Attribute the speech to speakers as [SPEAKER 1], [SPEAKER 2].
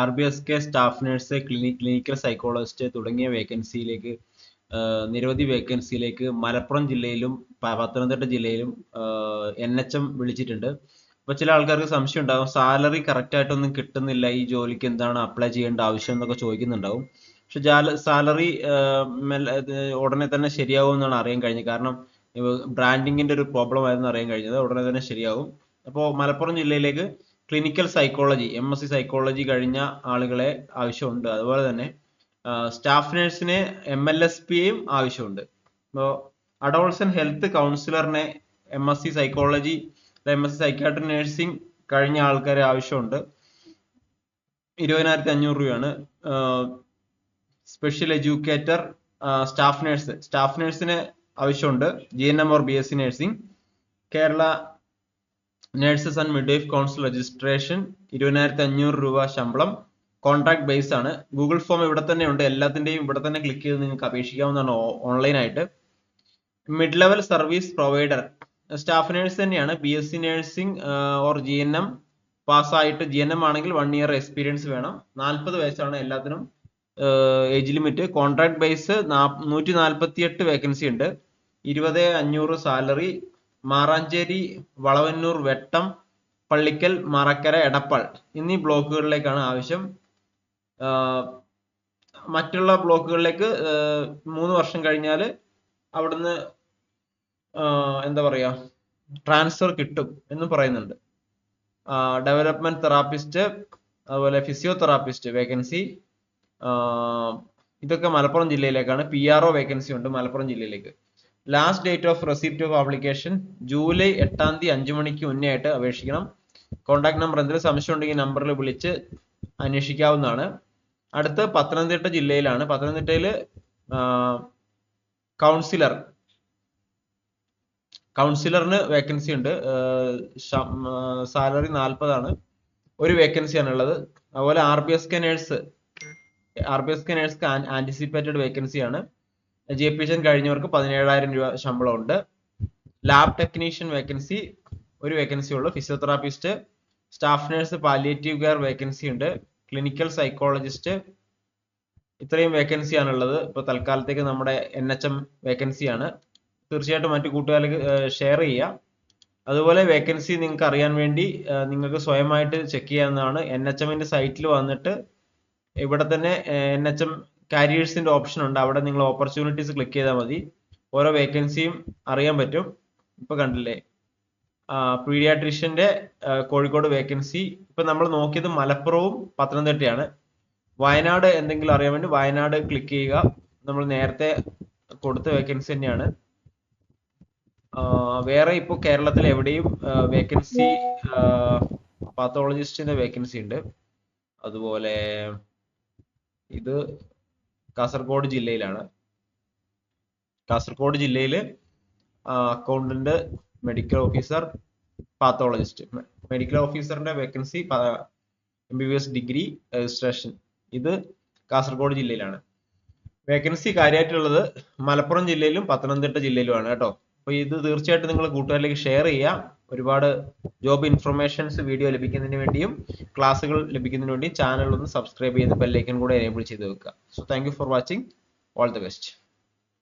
[SPEAKER 1] R B S K staff nurse ക്ലിനി clinical psychologist തുടങ്ങിയ വേക്കൻസിയിലേക്ക് നിരവധി വേക്കൻസിയിലേക്ക് മലപ്പുറം ജില്ലയിലും പത്തനംതിട്ട ജില്ലയിലും എൻ എച്ച് എം വിളിച്ചിട്ടുണ്ട്. അപ്പോൾ ചില ആൾക്കാർക്ക് സംശയം ഉണ്ടാകും സാലറി കറക്റ്റ് ആയിട്ടൊന്നും കിട്ടുന്നില്ല ഈ ജോലിക്ക് എന്താണ് അപ്ലൈ ചെയ്യേണ്ട ആവശ്യം എന്നൊക്കെ ചോദിക്കുന്നുണ്ടാവും. പക്ഷെ സാലറി ഉടനെ തന്നെ ശരിയാവും എന്നാണ് അറിയാൻ കഴിഞ്ഞത്. കാരണം ബ്രാൻഡിങ്ങിന്റെ ഒരു പ്രോബ്ലം ആയിരുന്നു അറിയാൻ കഴിഞ്ഞത് ഉടനെ തന്നെ ശരിയാവും. അപ്പോൾ മലപ്പുറം ജില്ലയിലേക്ക് clinical psychology M S C psychology കഴിഞ്ഞ ആളുകളെ ആവശ്യമുണ്ട്. അതുപോലെ തന്നെ സ്റ്റാഫ് നഴ്സിനെ എം എൽ എസ് പിയും ആവശ്യമുണ്ട്. അപ്പോൾ adolescent health കൗൺസിലറിനെ M S C psychology M S C psychiatry nursing കഴിഞ്ഞ ആൾക്കാരെ ആവശ്യമുണ്ട്. ഇരുപതിനായിരത്തി അഞ്ഞൂറ് രൂപയാണ് special educator staff nurse staff നഴ്സിന് ആവശ്യമുണ്ട്. G N M or B S C nursing Kerala nurses and midwife council registration ഇരുപതിനായിരത്തി അഞ്ഞൂറ് രൂപ ശമ്പളം. കോൺട്രാക്ട് ബേസ് ആണ്. ഗൂഗിൾ ഫോം ഇവിടെ തന്നെ ഉണ്ട്. എല്ലാത്തിന്റെയും ഇവിടെ തന്നെ ക്ലിക്ക് ചെയ്ത് നിങ്ങൾക്ക് അപേക്ഷിക്കാവുന്നതാണ് ഓൺലൈൻ ആയിട്ട്. Mid level service provider staff nurse തന്നെയാണ് B S C nursing or G N M പാസ്സായിട്ട് G N M ആണെങ്കിൽ വൺ ഇയർ എക്സ്പീരിയൻസ് വേണം. നാൽപ്പത് വയസ്സാണ് എല്ലാത്തിനും ഏജ് ലിമിറ്റ് കോൺട്രാക്ട് ബേസ് നൂറ്റി നാൽപ്പത്തി എട്ട് വേക്കൻസി ഉണ്ട്. ഇരുപത് അഞ്ഞൂറ് സാലറി മാറാഞ്ചേരി വളവന്നൂർ വെട്ടം പള്ളിക്കൽ മറക്കര എടപ്പാൾ എന്നീ ബ്ലോക്കുകളിലേക്കാണ് ആവശ്യം. മറ്റുള്ള ബ്ലോക്കുകളിലേക്ക് മൂന്ന് വർഷം കഴിഞ്ഞാൽ അവിടുന്ന് എന്താ പറയാ ട്രാൻസ്ഫർ കിട്ടും എന്ന് പറയുന്നുണ്ട്. ഡെവലപ്മെന്റ് തെറാപ്പിസ്റ്റ് അതുപോലെ ഫിസിയോതെറാപ്പിസ്റ്റ് വേക്കൻസി ഇതൊക്കെ മലപ്പുറം ജില്ലയിലേക്കാണ്. പി ആർ ഒ വേക്കൻസി ഉണ്ട് മലപ്പുറം ജില്ലയിലേക്ക്. Last date of receipt of application July എട്ടാം തീയതി അഞ്ചു മണിക്ക് മുന്നേ ആയിട്ട് അപേക്ഷിക്കണം. കോൺടാക്ട് നമ്പർ എന്തെങ്കിലും സംശയം ഉണ്ടെങ്കിൽ നമ്പറിൽ വിളിച്ച് അന്വേഷിക്കാവുന്നതാണ്. അടുത്ത് പത്തനംതിട്ട ജില്ലയിലാണ്. പത്തനംതിട്ടയിൽ കൗൺസിലർ കൗൺസിലറിന് വേക്കൻസി ഉണ്ട്. സാലറി നാൽപ്പതാണ് ഒരു വേക്കൻസിയാണ് ഉള്ളത്. അതുപോലെ R B S K nurse R B S K nurse anticipated വേക്കൻസിയാണ് എഡ്യൂക്കേഷൻ കഴിഞ്ഞവർക്ക് പതിനേഴായിരം രൂപ ശമ്പളം ഉണ്ട് ലാബ് ടെക്നീഷ്യൻ വേക്കൻസി ഒരു വേക്കൻസി ഉള്ളു. Physiotherapist staff nurse palliative care vacancy ഉണ്ട്. ക്ലിനിക്കൽ സൈക്കോളജിസ്റ്റ് ഇത്രയും വേക്കൻസി ആണുള്ളത്. ഇപ്പോൾ തൽക്കാലത്തേക്ക് നമ്മുടെ എൻ എച്ച് എം വേക്കൻസിയാണ് തീർച്ചയായിട്ടും മറ്റു കൂട്ടുകാർക്ക് ഷെയർ ചെയ്യുക അതുപോലെ വേക്കൻസി നിങ്ങൾക്ക് അറിയാൻ വേണ്ടി നിങ്ങൾക്ക് സ്വയമായിട്ട് ചെക്ക് ചെയ്യാവുന്നതാണ്. എൻ എച്ച് എമ്മിന്റെ സൈറ്റിൽ വന്നിട്ട് ഇവിടെ തന്നെ എൻ എച്ച് എം കാരിയേഴ്സിന്റെ ഓപ്ഷൻ ഉണ്ട്. അവിടെ നിങ്ങൾ ഓപ്പർച്യൂണിറ്റീസ് ക്ലിക്ക് ചെയ്താൽ മതി. ഓരോ വേക്കൻസിയും അറിയാൻ പറ്റും. ഇപ്പൊ കണ്ടില്ലേ? പീഡിയാട്രീഷ്യന്റെ കോഴിക്കോട് വേക്കൻസി ഇപ്പൊ നമ്മൾ നോക്കിയത് മലപ്പുറവും പത്തനംതിട്ടയാണ്. വയനാട് എന്തെങ്കിലും അറിയാൻ വേണ്ടി വയനാട് ക്ലിക്ക് ചെയ്യുക. നമ്മൾ നേരത്തെ കൊടുത്ത വേക്കൻസി തന്നെയാണ്. വേറെ ഇപ്പൊ കേരളത്തിൽ എവിടെയും വേക്കൻസി പാത്തോളജിസ്റ്റിന്റെ വേക്കൻസി ഉണ്ട്. അതുപോലെ ഇത് കാസർഗോഡ് ജില്ലയിലാണ്. കാസർഗോഡ് ജില്ലയിൽ accountant medical officer pathologist medical ഓഫീസറിന്റെ vacancy M B B S degree registration ഇത് കാസർഗോഡ് ജില്ലയിലാണ്. വേക്കൻസി കാര്യമായിട്ടുള്ളത് മലപ്പുറം ജില്ലയിലും പത്തനംതിട്ട ജില്ലയിലുമാണ് കേട്ടോ. അപ്പൊ ഇത് തീർച്ചയായിട്ടും നിങ്ങൾ കൂട്ടുകാരിലേക്ക് ഷെയർ ചെയ്യുക. ഒരുപാട് ജോബ് ഇൻഫർമേഷൻസ് വീഡിയോ ലഭിക്കുന്നതിന് വേണ്ടിയും ക്ലാസ്സുകൾ ലഭിക്കുന്നതിന് വേണ്ടിയും ചാനൽ ഒന്ന് സബ്സ്ക്രൈബ് ചെയ്ത് ബെല്ലൈക്കൻ കൂടെ എനേബിൾ ചെയ്ത് വെക്കുക. So thank for watching all the best